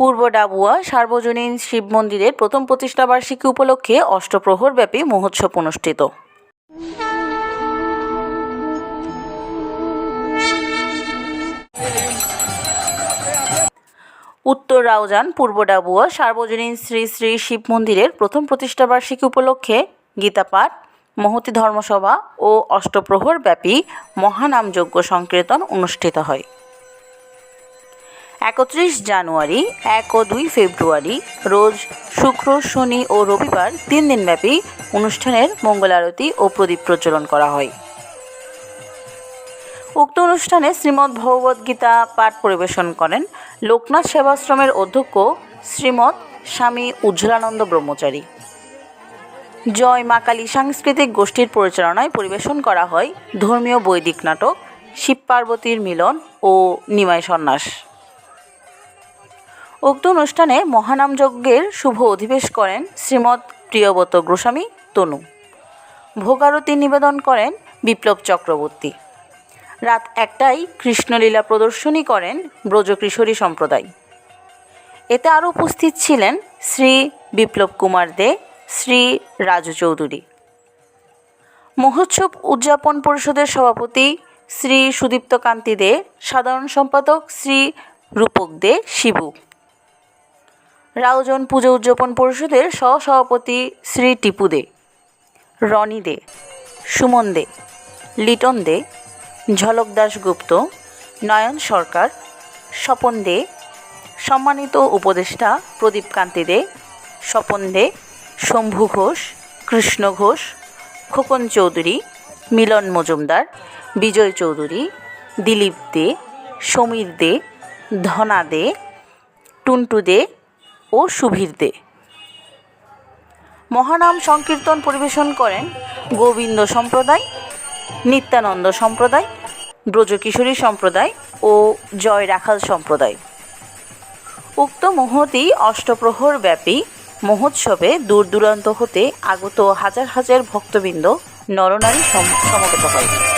পূর্ব ডাবুয়া সার্বজনীন শিব মন্দিরের প্রথম প্রতিষ্ঠাবার্ষিকী উপলক্ষে অষ্টপ্রহরব্যাপী মহোৎসব অনুষ্ঠিত। উত্তর রাউজান, পূর্ব ডাবুয়া সার্বজনীন শ্রী শ্রী শিব মন্দিরের প্রথম প্রতিষ্ঠাবার্ষিকী উপলক্ষে গীতাপাঠ মহতি ধর্মসভা ও অষ্টপ্রহর ব্যাপী মহানামযজ্ঞ সংকীর্তন অনুষ্ঠিত হয়। একত্রিশ জানুয়ারি এক ও দুই ফেব্রুয়ারি, রোজ শুক্র, শনি ও রবিবার তিন দিনব্যাপী অনুষ্ঠানের মঙ্গলারতি ও প্রদীপ প্রচলন করা হয়। উক্ত অনুষ্ঠানে শ্রীমদ্ ভগবদ্গীতা পাঠ পরিবেশন করেন লোকনাথ সেবাশ্রমের অধ্যক্ষ শ্রীমৎ স্বামী উজ্জ্বলানন্দ ব্রহ্মচারী। জয় মা কালী সাংস্কৃতিক গোষ্ঠীর পরিচালনায় পরিবেশন করা হয় ধর্মীয় বৈদিক নাটক, শিব পার্বতীর মিলন ও নিমাই সন্ন্যাস। উক্ত অনুষ্ঠানে মহানাম যজ্ঞের শুভ অধিবেশ করেন শ্রীমৎ প্রিয়ব্রত গোস্বামী তনু। ভোগারতি নিবেদন করেন বিপ্লব চক্রবর্তী। রাত একটায় কৃষ্ণলীলা প্রদর্শনী করেন ব্রজকিশোরী সম্প্রদায়। এতে আরও উপস্থিত ছিলেন শ্রী বিপ্লব কুমার দে, শ্রী রাজু চৌধুরী। মহোৎসব উদযাপন পরিষদের সভাপতি শ্রী সুদীপ্ত কান্তি দে, সাধারণ সম্পাদক শ্রী রূপক দে, শিবু। রাউজন পুজো উদযাপন পরিষদের সহসভাপতি শ্রী টিপু দে, রনি দে, সুমন দে, লিটন দে, ঝলক দাশগুপ্ত, নয়ন সরকার, স্বপন দে, সম্মানিত উপদেষ্টা প্রদীপ কান্তি দে, স্বপন দে, শম্ভু ঘোষ, কৃষ্ণ ঘোষ, খোকন চৌধুরী, মিলন মজুমদার, বিজয় চৌধুরী, দিলীপ দে, সমীর দে, ধনা দে, টুন্টু দে ও সুধীর দে। মহানাম সংকীর্তন পরিবেশন করেন গোবিন্দ সম্প্রদায়, নিত্যানন্দ সম্প্রদায়, ব্রজকিশোরী সম্প্রদায় ও জয় রাখাল সম্প্রদায়। উক্ত মহতি অষ্টপ্রহর ব্যাপী মহোৎসবে দূর দূরান্ত হতে আগত হাজার হাজার ভক্তবৃন্দ নরনারী সম- সমবেত হয়।